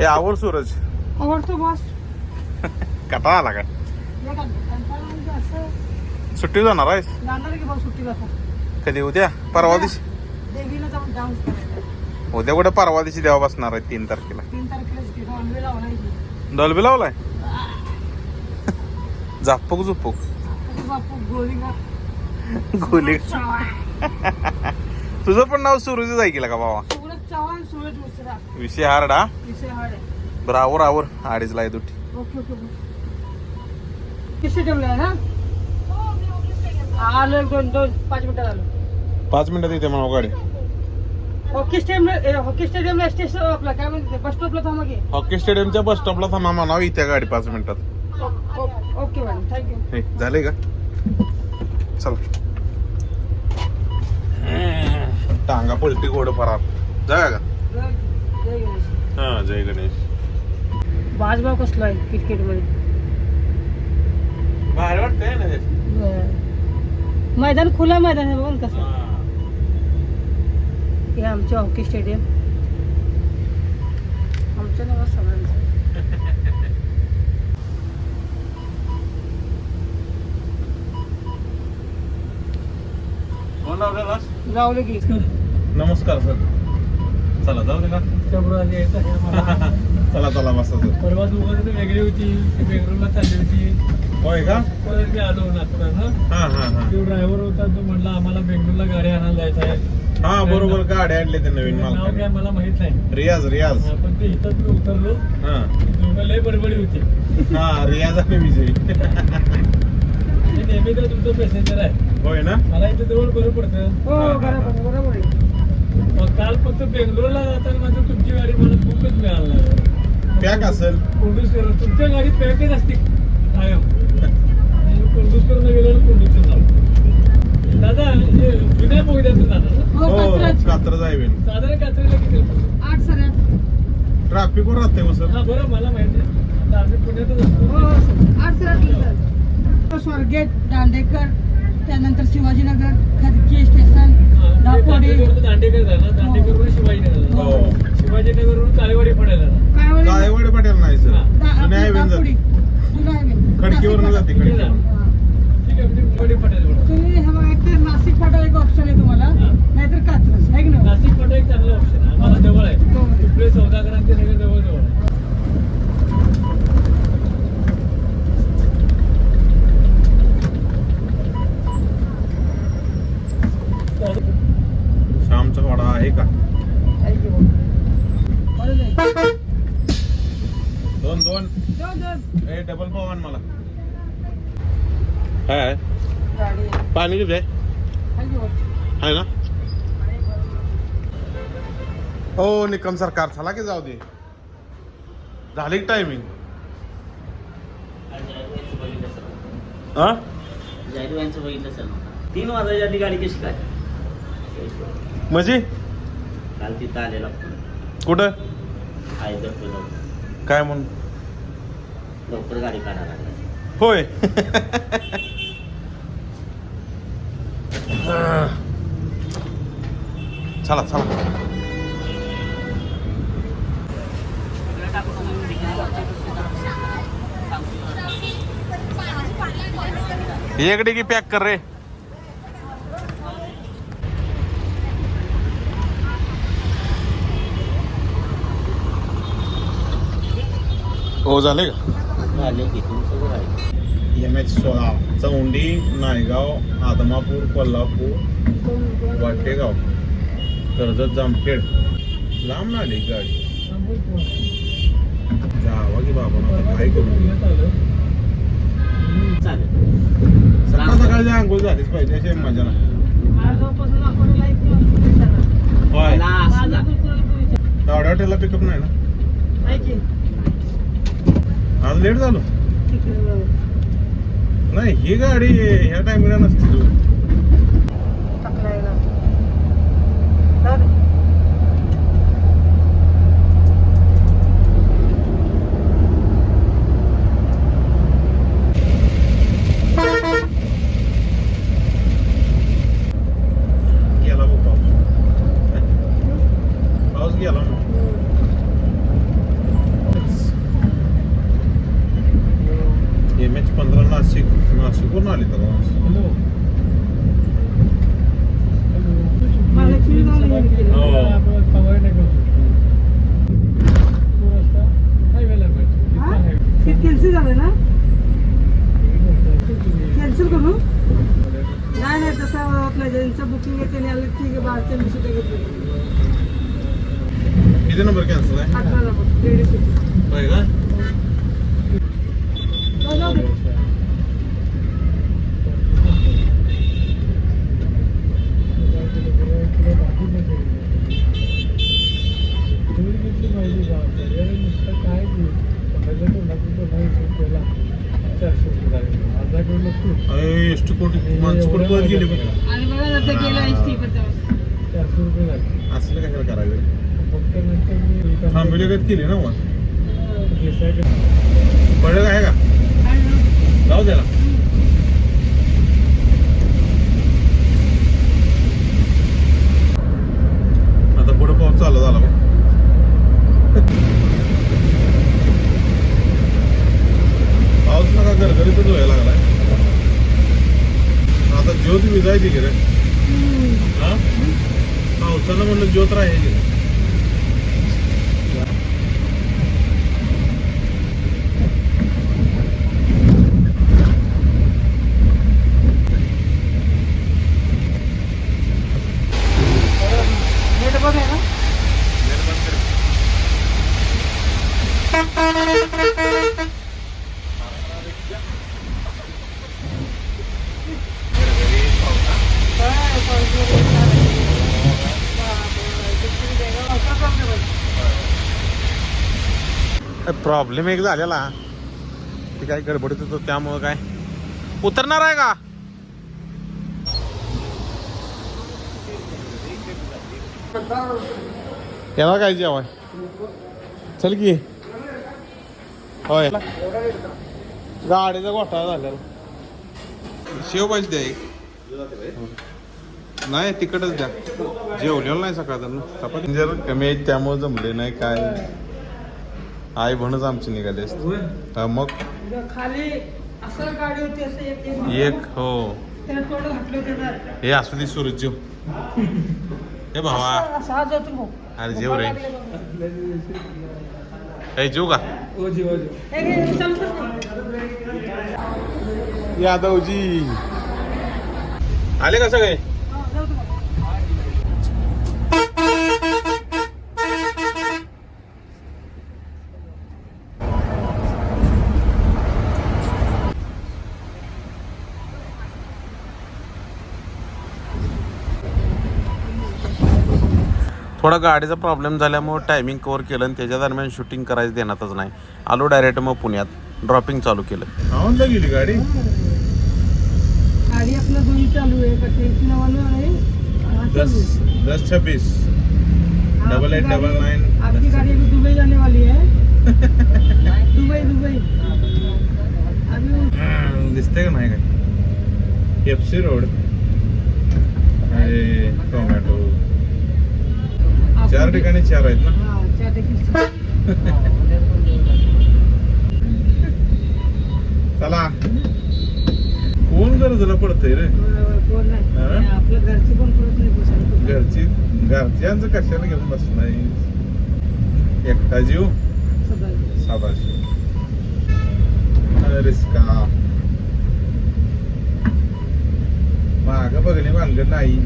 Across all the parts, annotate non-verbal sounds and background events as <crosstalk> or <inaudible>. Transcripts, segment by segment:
ए आवर सूरज. आवडतो बॉस. कटा आला का? सुट्टी जाणार आहेस? जाणार की बॉस सुट्टीला आता. कधी? उद्या? परवा दिवशी? देवीला जाऊन डान्स करायला. उद्या कुठे परवा दिवशी देवा बसणार आहे तीन तारखेला. तीन तारखेलाच की डॉल्बी लावलाय? झापक झुपक बापू गोली <laughs> तुझं पण नाव सूरजच ऐकलं का बाबा? चव्हाण सूरज मिश्रा. विषय हार्डा विषय हार्ड आहे. बरं आवर आवर. अडीच ला दुटी ओके ओके किती ठेवलं आहे ना? आलो एक दोन दोन पाच मिनिटात आलो पाच मिनिटात येते मला गाडी हॉकी स्टेडियम हॉकी स्टेडियमला स्टेशन आपला काय म्हणते बस स्टॉपला थांबा की. हॉकी स्टेडियमच्या बस स्टॉपला थांबा म्हणावं इथे गाडी पाच मिनिटात. O- o- okay madam. Thank you हे झाले का? चल. टांगा पलटी गोड फरार जागा का जय गणेश हा जय गणेश. बाजभाव कसला आहे क्रिकेटमध्ये बाहेर वाटतंय ना ते? मैदान खुला मैदान आहे बघा ना कसं हे आमचे हॉकी स्टेडियम. आमच्या नावात सगळ्यांचं. कोण लावलेलास? लावलं की. नमस्कार सर. चला जाऊ दे का <laughs> चला चला मस्त परवा दोघं वेगळी होती. ती बेंगलोरला चालली होती. होय का? परत मी आलो नागपुरात हा हा हा. तो ड्रायव्हर होता तो म्हणला आम्हाला बेंगलोरला गाडी आणायला जायचं आहे. हा बरोबर गाडी आणली ते नवीन नाव काय मालकाने मला माहीत नाही. रियाज रियाज. हा, पण ते इथंच मी उतरलो. हा. दोघं लय बडबडी होती. हा रियाज आणि विजय. नेहमी तर तुमचं पॅसेंजर आहे. होय ना? मला इथे जवळ बरं पडतं. हो बरोबर बरोबर आहे. मग काल फक्त बेंगलोरला जाताना मात्र तुमची गाडी मला खूपच मिळाली. पॅक असेल. कोंडूसकर तुमच्या गाडीत पॅकेज असते. कायम. कोंडूसकरला गेलो कोंडूसकर जाऊ. दादा हे जुन्या बोगद्यातून जाणार ना? हो हो कात्रज. कात्रज हायवे. साधारण कात्रीला किती? आठ साडे ट्रॅफिक वर राहते हो सर हा बरं मला माहिती आहे. आता आम्ही पुण्यातच हो असतो आठ साडे स्वर्गेट दांडेकर त्यानंतर शिवाजीनगर खडकी स्टेशन हा, ते दापोडी दांडेकर झाला. दांडेकरवरून शिवाजीनगर हो. शिवाजीनगरवरून काळेवाडी म्हणले? काळेवाडी पटेल नाही सर. हा. दापोडी. खडकीवरून जाते खडकी जा. ठीक आहे म्हणजे शिवाजी पटेल बरोबर. तुम्ही हे बघा, एक तर नाशिक फाटा एक ऑप्शन आहे तुम्हाला हा. नाहीतर कात्रज आहे की नाही नाशिक फाटा एक चांगला ऑप्शन आहे आम्हाला जवळ आहे जवळ आहे. इकडे सौदागरांचे सगळे जवळ जवळ आहे श्यामचा वाडा आहे का आहे की बघ. बरं जाईल. दोन दोन दोन, दोन. ए डबल पवन मला काय गाडी आहे. पाणी किती आहे? आहे ना? हो निकम सरकार चला की जाऊ दे. झाली टायमिंग हा? तीन वाजायच्या आधी गाडी कशी काय म्हणजे? काल तिथं आलेला कुठं? काय म्हणून? लवकर गाडी काढायला लागला. होय. <laughs> चला चला. इकडे की पॅक कर रे. हो झाले का? आले की तुमचं आहे एम एच सोळा चौंडी नायगाव आदमापूर कोल्हापूर वाटेगाव कर्जत जामखेड. लांब ना आली गाडी. जावा की बाबा काय करू? सकाळ सकाळची आंघोळ झालीच पाहिजे अशी मजा नाही हॉटेलला पिकअप नाही ना? आज लेट झालो. नाही ही गाडी ह्या टायमिंगला नसते तू टाकलाय ना. जाऊ दे. गेला बघ पाऊस पाऊस गेला मग कोण आली तर हॅलो महालक्ष्मी जाऊन येऊन केलं. हो. आपण पवार नाही करू शकतो तो रस्ता हायवेला भेटतो हा? हायवे ते कॅन्सल झालं ना कॅन्सल करू नाही नाही तसं आपलं ज्यांचं बुकिंग आहे त्याने आलं ठीक आहे बाहेरच्या मी सुद्धा घेतली किती नंबर कॅन्सल आहे अठरा नंबर लेडीज सीट होय का जाऊ दे. कोटी गेली गेलं एस टी पण तेव्हा. असलं कशाला करायचं? केली ना मग? पडलं आहे का? जाऊ द्याला आता पुढे पाऊस चालू झाला बघ पाऊस नका गरगरीतच व्हायला लागलाय आता ज्योत विजायची की रे हा पावसानं म्हणलं ज्योत राहायची नेट बघ आहे ना काय पाऊस वगैरे चालू आहे. बापरे, किती वेगळा असा problem आहे. प्रॉब्लेम एक झालेला. ते काय गडबडीत होतं त्यामुळं काय? उतरणार आहे का? याला काय जेवाय चल की. होय. गाडीचा घोटाळा झालेला. शेव पाहिजे द्या एक. नाही तिकडच द्या. जेवलेलं नाही सकाळ कमी आहेत त्यामुळे जमले नाही काय? आई म्हणच आमची निघाली हा, मग? खाली असं गाडी होती असं एक हो. हे असू दे सूरज जीव. हे भावा. जातो भाऊ. अरे जेव रे. लागले बघ. हे जीव का? हे. यादवजी. आले का सगळे हा, जाऊ दे मग. थोडा गाडीचा प्रॉब्लेम झाल्यामुळे टायमिंग कव्हर केलं आणि त्याच्या दरम्यान शूटिंग करायचं देण्यातच नाही. आलो डायरेक्ट मग पुण्यात. ड्रॉपिंग चालू केलं. औंधला गेली गाडी? गाडी आपलं चालू आहे का आहे? हा, आहे. दस छब्बीस. डबल एट आपली डबल आपकी गाड़ी अभी दुबई जाने वाली है <laughs> दुबई. दुबई अभी दिसते का नाही काय? एफ सी रोड अरे टोमॅटो चार ठिकाणी चार आहेत ना? हाँ चार <laughs> चला. कोण गरजला पडतंय रे? कोण नाही. हा? आणि आपलं घरची पण नाही. घरची? घरच्यांचं कशाला घेऊन बस नाही एकटा जीव? सदा. साबाशी रिस्का. माग बघणे भानगड नाही.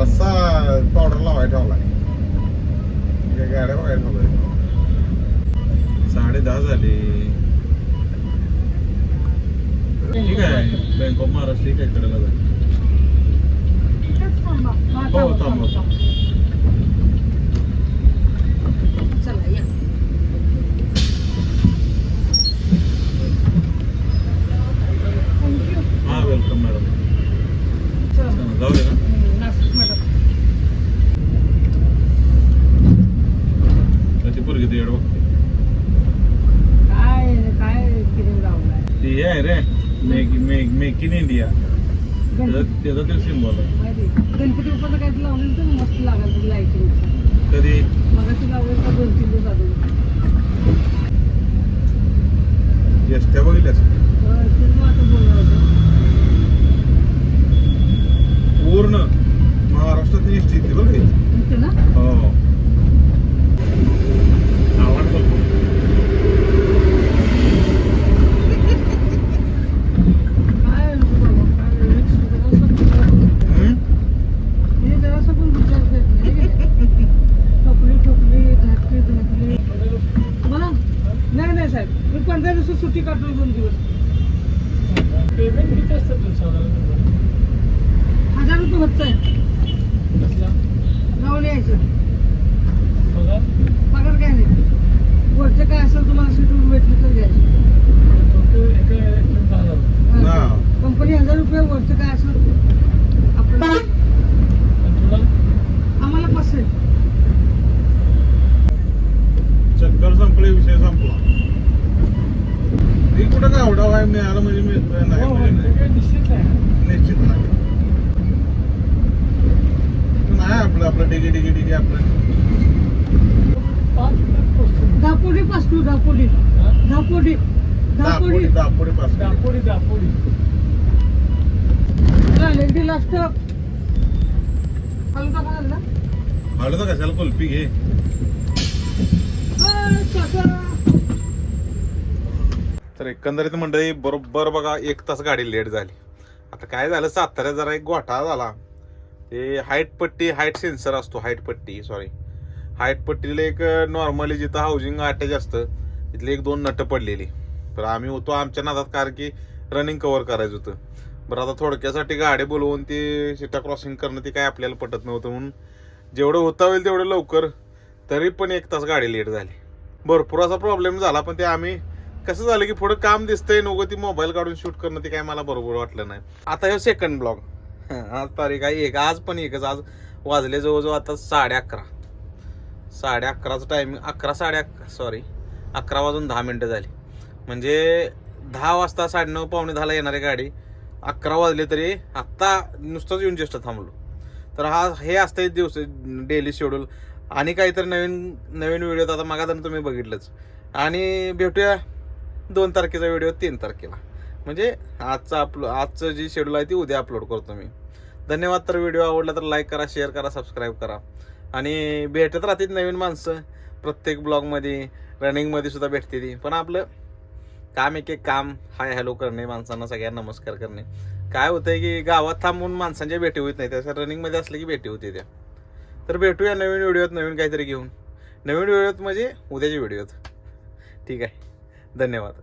आरसा पावडर लावाय ठेवला काय गाड्या बघायला ठेवलाय साडे दहा झाले ठीक आहे. बँक ऑफ महाराष्ट्र ठीक आहे कडेला जाय. हा, थांबा, हा वेलकम मॅडम चला जाऊ दे ना. हे आहे रे. Make make make in India त्याचा ते सिम्बॉल आहे. गणपती तर मस्त लाईटिंग कधी? मगाशी लावलेलं का दोन तीन दिवस आधी. बघितल्यास. पूर्ण महाराष्ट्रात एसटी इथे कसला जाऊन यायचं. पगार काय नाही. वरचं काय असेल तुम्हाला सीटून भेटली तर घ्यायचं. कंपनी हजार रुपये वरचं काय असेल. आपण आम्हाला पाचशे. चक्कर संपले विषय संपला. मी कुठं काय आवडा आहे? मिळालं म्हणजे मिळतोय नाही हो, हो, निश्चित नाही निश्चित नाही. नाही आपलं आपलं डिगी डिगी डिगी आपलं. दापोडी पासतो दापोडी हा? दापोडी दापोडी दापोडी दापोडी पास दापोडी दापोडी लेडी लास्ट हलू टाका ना आलं तर कशाला कुल्फी घे. तर एकंदरीत मंडळी बरोबर बघा एक तास गाडी लेट झाली. आता काय झालं? साताऱ्यात जरा एक घोटाळा झाला. ते हाईट पट्टी हाईट सेन्सर असतो हाईट पट्टी सॉरी हाईट पट्टीला एक नॉर्मली जिथं हाऊसिंग अटॅच असतं तिथले एक दोन नटं पडलेली. तर आम्ही होतो आमच्या नादात कारण की रनिंग कवर करायचं होतं. बरं आता थोडक्यासाठी गाडी बोलवून ती सीटा क्रॉसिंग करणं ती काय आपल्याला पटत नव्हतं म्हणून जेवढं होता होईल तेवढं लवकर तरी पण एक तास गाडी लेट झाली. भरपूर असा प्रॉब्लेम झाला पण ते आम्ही कसं झालं की पुढं काम दिसतंय नको ती मोबाईल काढून शूट करणं ते काय मला बरोबर वाटलं नाही. आता हे सेकंड ब्लॉग आज तारीख आहे एक. आज पण एकच. आज वाजले जवळजवळ आता साडे अकरा. साडे अकराचं टायमिंग अकरा साडे अकरा सॉरी अकरा वाजून दहा मिनटं झाली. म्हणजे दहा वाजता साडेनऊ पावणे दहाला येणारी गाडी. अकरा वाजले तरी आत्ता नुसतंच येऊन ज्येष्ठ थांबलो. तर हा हे असतं दिवस डेली शेड्यूल आणि काहीतरी नवीन नवीन व्हिडिओ आता मागादन तुम्ही बघितलंच. आणि भेटूया दोन तारखेचा व्हिडिओ तीन तारखेला. म्हणजे आजचा अपलो आजचं जी शेड्यूल आहे ती उद्या अपलोड करतो मी. धन्यवाद. तर व्हिडिओ आवडला तर लाईक करा शेअर करा सबस्क्राईब करा. आणि भेटत राहतील नवीन माणसं. प्रत्येक ब्लॉगमध्ये रनिंगमध्ये सुद्धा भेटते ती पण आपलं काम एक एक काम. हाय हॅलो करणे माणसांना सगळ्यांना नमस्कार करणे. काय होतंय की गावात थांबून माणसांच्या भेटी होत नाही त्याच्या रनिंगमध्ये असलं की भेटी होते त्या. तर भेटूया नवीन व्हिडिओत नवीन काहीतरी घेऊन. नवीन व्हिडिओत म्हणजे उद्याच्या व्हिडिओत ठीक आहे. धन्यवाद.